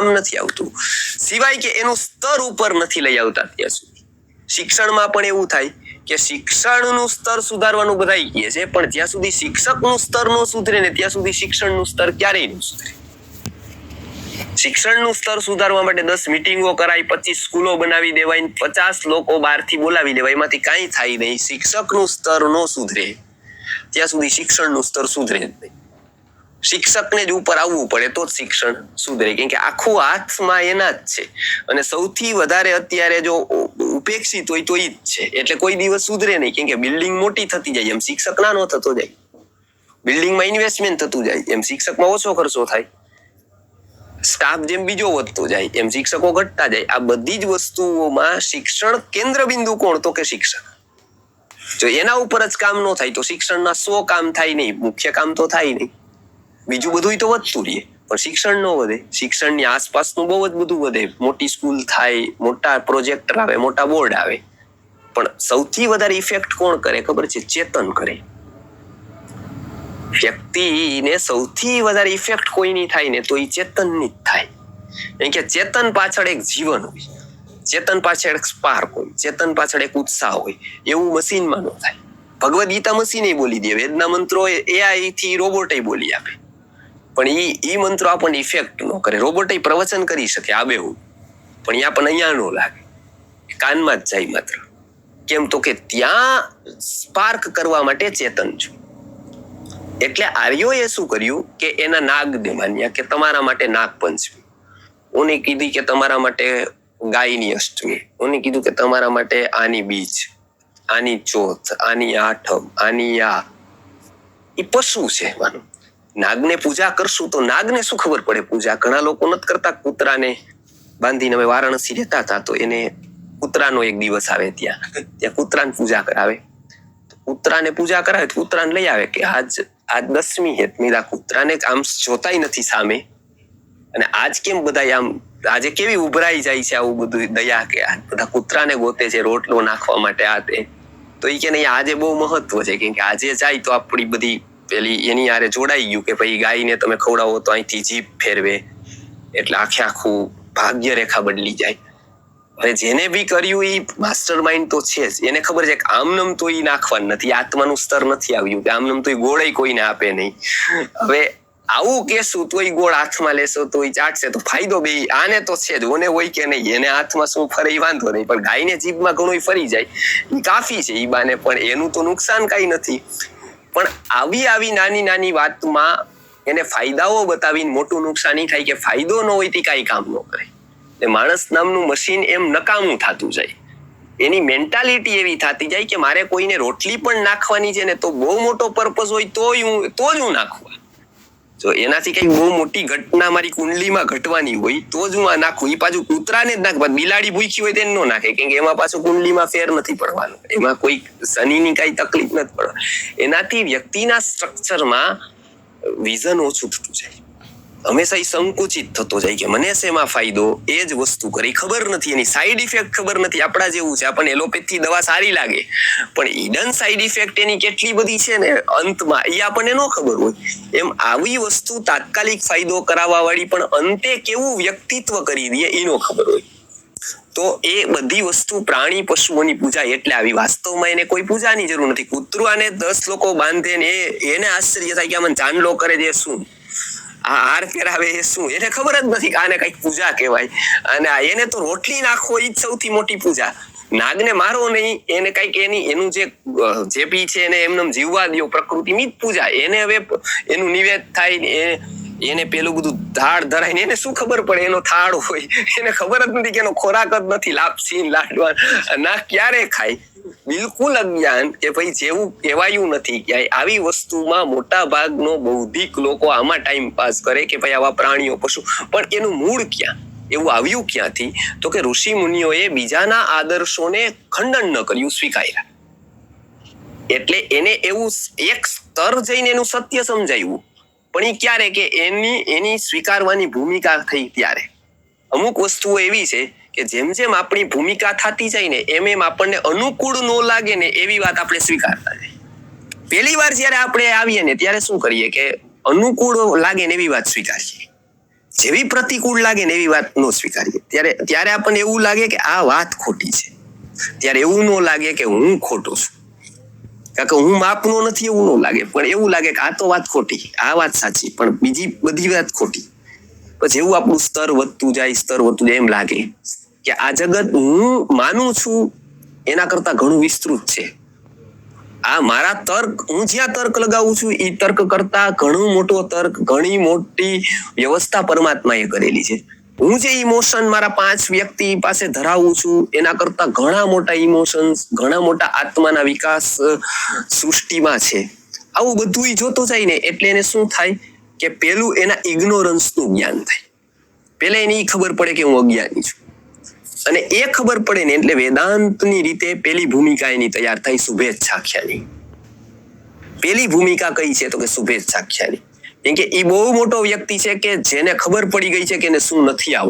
કામ નથી આવતું. સિવાય કે એનું સ્તર ઉપર નથી લઈ આવતા ત્યાં સુધી. શિક્ષણમાં પણ એવું થાય કે શિક્ષણનું સ્તર સુધારવાનું બધા કહે છે, પણ જ્યાં સુધી શિક્ષકનું સ્તર ન સુધરે ને ત્યાં સુધી શિક્ષણનું સ્તર ક્યારેય ન સુધરે. શિક્ષણનું સ્તર સુધારવા માટે દસ મિટિંગો કરાય, પચીસ સ્કૂલો બનાવી દેવાય પચાસ લોકો બહારથી બોલાવી દેવાય. એમાંથી કાંઈ થાય નહીં. શિક્ષકનું સ્તર ન સુધરે. ત્યાં સુધી શિક્ષણનું સ્તર સુધરે જ નહીં. શિક્ષકને જ ઉપર આવવું પડે તો જ શિક્ષણ સુધરે. કેમ કે આખું હાથમાં એના જ છે. અને સૌથી વધારે અત્યારે જો ઉપેક્ષિત હોય તો એ જ છે. એટલે કોઈ દિવસ સુધરે નહીં. કેમ કે બિલ્ડિંગ મોટી થતી જાય. એમ શિક્ષક નાનો થતો જાય. બિલ્ડિંગમાં ઇન્વેસ્ટમેન્ટ થતું જાય. એમ શિક્ષકમાં ઓછો ખર્ચો થાય. સ્ટાફ જેમ બીજો વધતો જાય, એમ શિક્ષકો ઘટતા જાય. આ બધી જ વસ્તુઓમાં શિક્ષણ કેન્દ્ર બિંદુ કોણ? તો કે શિક્ષક. જો એના ઉપર જ કામ ન થાય તો શિક્ષણના સો કામ થાય નહીં. મુખ્ય કામ તો થાય નહીં. બીજું બધું તો વધતું રહીએ પણ શિક્ષણ ન વધે. શિક્ષણની આસપાસનું બહુ જ બધું વધે. મોટી સ્કૂલ થાય, મોટા પ્રોજેક્ટર આવે, મોટા બોર્ડ આવે. પણ સૌથી વધારે ઇફેક્ટ કોણ કરે? ખબર છે? ચેતન કરે. વ્યક્તિને સૌથી વધારે ઇફેક્ટ કોઈની થાય ને તો એ ચેતનની જ થાય. કેમ કે ચેતન પાછળ એક જીવન હોય. ચેતન પાછળ એક સ્પાર્ક હોય. ચેતન પાછળ એક ઉત્સાહ હોય. એવું મશીનમાં ન થાય. ભગવદ્ ગીતા મશીને બોલી દે. વેદના મંત્રો એઆઈ થી રોબોટે બોલી આપે. પણ ઈ ઈ મંત્રો આપણને ઇફેક્ટ ન કરે. રોબોટે પ્રવચન કરી શકે આબે હું પણ એ આપણને અહીંયા ન લાગે. કાનમાં જ જાય માત્ર. કેમ તો કે ત્યાં સ્પાર્ક કરવા માટે ચેતન છું. એટલે આર્યોએ શું કર્યું કે એના નાગ માન્યા કે તમારા માટે નાગ પંચમી. ઓને કીધી કે તમારા માટે ગાયની અષ્ટમી. ઓને કીધું કે તમારા માટે આની બીજ, આની ચોથ, આની આઠમ, આની આ. એ પશુ છે માનું નાગને પૂજા કરશું તો નાગને શું ખબર પડે? પૂજા ઘણા લોકો નથી કરતા કૂતરાને. બાંધીને અમે વારાણસી રહેતા હતા તો એને કૂતરાનો એક દિવસ આવે ત્યાં. ત્યાં કૂતરાને પૂજા કરાવે. કૂતરાને પૂજા કરાવે તો કૂતરાને લઈ આવે કે આજ આજ દસમી હે. મીરા કૂતરાને આમ જોતાય નથી સામે. અને આજ કેમ બધા આમ, આજે કેવી ઉભરાઈ જાય છે આવું બધું દયા કે આ બધા કૂતરાને ગોતે છે રોટલો નાખવા માટે આ તે. તો એ કે નહીં આજે બહુ મહત્વ છે. કેમ કે આજે જાય તો આપણી બધી પેલી એની આરે જોડાઈ ગયું કે ભાઈ ગાયને તમે ખવડાવો તો અહીંથી જીભ ફેરવે. એટલે આખે આખું ભાગ્ય રેખા બદલી જાય. હવે જેને બી કર્યું એ માસ્ટર માઇન્ડ તો છે જ. એને ખબર છે કે આમનમ તો એ નાખવાનું નથી. આત્માનું સ્તર નથી આવ્યું. કે આમનમ તો એ ગોળે કોઈને આપે નહીં. હવે આવું કેશું તો એ ગોળ હાથમાં લેશો તો એ ચાટશે. તો ફાયદો બે આને તો છે જ. ઓને હોય કે નહીં, એને હાથમાં શું ફરે વાંધો નહીં. પણ ગાયને જીભમાં ઘણું ફરી જાય. એ કાફી છે એ બાને. પણ એનું તો નુકસાન કઈ નથી. પણ આવી આવી નાની નાની વાતમાં એને ફાયદાઓ બતાવીને મોટું નુકસાની થાય કે ફાયદો ન હોય તે કાંઈ કામ ન કરે. એટલે માણસ નામનું મશીન એમ નકામું થતું જાય. એની મેન્ટાલિટી એવી થતી જાય કે મારે કોઈને રોટલી પણ નાખવાની છે ને તો બહુ મોટો પર્પઝ હોય તો હું તો જ હું નાખવા જો એનાથી કઈ બહુ મોટી ઘટના મારી કુંડલીમાં ઘટવાની હોય, તો જ હું આ નાખું. એ પાછું કૂતરાને જ નાખ. બિલાડી ભૂખી હોય તેને ન નાખે, કેમ કે એમાં પાછું કુંડલીમાં ફેર નથી પડવાનો. એમાં કોઈ શનિની કઈ તકલીફ નથી પડવાની એનાથી વ્યક્તિના સ્ટ્રક્ચરમાં વિઝન ઓછું થતું જાય. હંમેશા એ સંકુચિત થતો જાય કે મને શેમાં ફાયદો? એ જ વસ્તુ કરી. ખબર નથી. એની સાઈડ ઇફેક્ટ ખબર નથી. આપણા જેવું છે. આપણને એલોપેથી દવા સારી લાગે. પણ ઈડન સાઈડ ઇફેક્ટ એની કેટલી બધી છે ને? અંતમાં એ આપણને ન ખબર હોય. એમ આવી વસ્તુ તાત્કાલિક ફાયદો કરાવવા વાળી પણ અંતે કેવું વ્યક્તિત્વ કરી દે એનો ખબર હોય. તો એ બધી વસ્તુ પ્રાણી પશુઓની પૂજા એટલે આવી. વાસ્તવમાં એને કોઈ પૂજાની જરૂર નથી. કૂતરું આને દસ લોકો બાંધે ને એને આશ્ચર્ય થાય કે આમાં ચાંદલો કરે છે શું? આ હાર પહેરાવે એ શું? એને ખબર જ નથી કે આને કંઈક પૂજા કહેવાય. અને એને તો રોટલી નાખવો એ જ સૌથી મોટી પૂજા. નાગને મારો નહીં, એને કંઈક એની, એનું જે જે પી છે એને એમને જીવવા દો પ્રકૃતિની જ પૂજા. એને હવે એનું નિવેદ થાય એ, એને પેલું બધું ધાડ ધરાય ને એને શું ખબર પડે? એનો થાળ હોય. એને ખબર જ નથી કે એનો ખોરાક જ નથી લાપસી લાડવા. ના, ક્યારે ખાય? બિલકુલ અજ્ઞાન કે ભાઈ જેવું કહેવાયું નથી. ક્યાંય આવી વસ્તુમાં મોટા ભાગનો બૌદ્ધિક લોકો આમાં ટાઈમ પાસ કરે કે ભાઈ આવા પ્રાણીઓ, પશુ. પણ એનું મૂળ ક્યાં? એવું આવ્યું ક્યાંથી? તો કે ઋષિ મુનિઓએ બીજાના આદર્શોને ખંડન ન કર્યું, સ્વીકાર્યા. એટલે એને એવું એક સ્તર જઈને એનું સત્ય સમજાયું. પણ એ ક્યારે કે એની એની સ્વીકારવાની ભૂમિકા થઈ ત્યારે. અમુક વસ્તુઓ એવી છે કે જેમ જેમ આપણી ભૂમિકા થતી જાય ને, એમ એમ આપણને અનુકૂળ ન લાગે ને, એવી વાત આપણે સ્વીકારતા જાય પહેલી વાર જ્યારે આપણે આવીએ ને, ત્યારે શું કરીએ કે અનુકૂળ લાગે ને એવી વાત સ્વીકારીએ. જેવી પ્રતિકૂળ લાગે ને એવી વાત ન સ્વીકારીએ. ત્યારે ત્યારે આપણને એવું લાગે કે આ વાત ખોટી છે. ત્યારે એવું ન લાગે કે હું ખોટો છું. કારણ કે હું માપનો નથી, એવું ન લાગે. પણ એવું લાગે કે આ તો વાત ખોટી. આ વાત સાચી. પણ બીજી બધી વાત ખોટી. પછી જેવું આપણું સ્તર વધતું જાય, સ્તર વધતું જાય, એમ લાગે. કે આ જગત હું માનું છું, એના કરતા ઘણું વિસ્તૃત છે. આ મારા તર્ક, હું જ્યાં તર્ક લગાવું છું એ તર્ક કરતા ઘણો મોટો તર્ક, ઘણી મોટી વ્યવસ્થા પરમાત્માએ કરેલી છે. હું જે ઇમોશન મારા પાંચ વ્યક્તિ પાસે ધરાવું છું, એના કરતા ઘણા મોટા ઇમોશન્સ ઘણા મોટા આત્માના વિકાસ સૃષ્ટિમાં છે. આવું બધું જોતો જાય ને, એટલે એને શું થાય કે પેલું એના ઇગ્નોરન્સનું જ્ઞાન થાય. પેલા એને એ ખબર પડે કે હું અજ્ઞાની છું. અને એ ખબર પડે ને એટલે વેદાંતની રીતે પેલી ભૂમિકા એની તૈયાર થાય શુભેચ્છાખ્યાની પેલી ભૂમિકા કઈ છે તો કે શુભેચ્છાખ્યાની કેમ કે એ બહુ મોટો વ્યક્તિ છે કે જેને ખબર પડી ગઈ છે કે એને શું નથી આવડતું.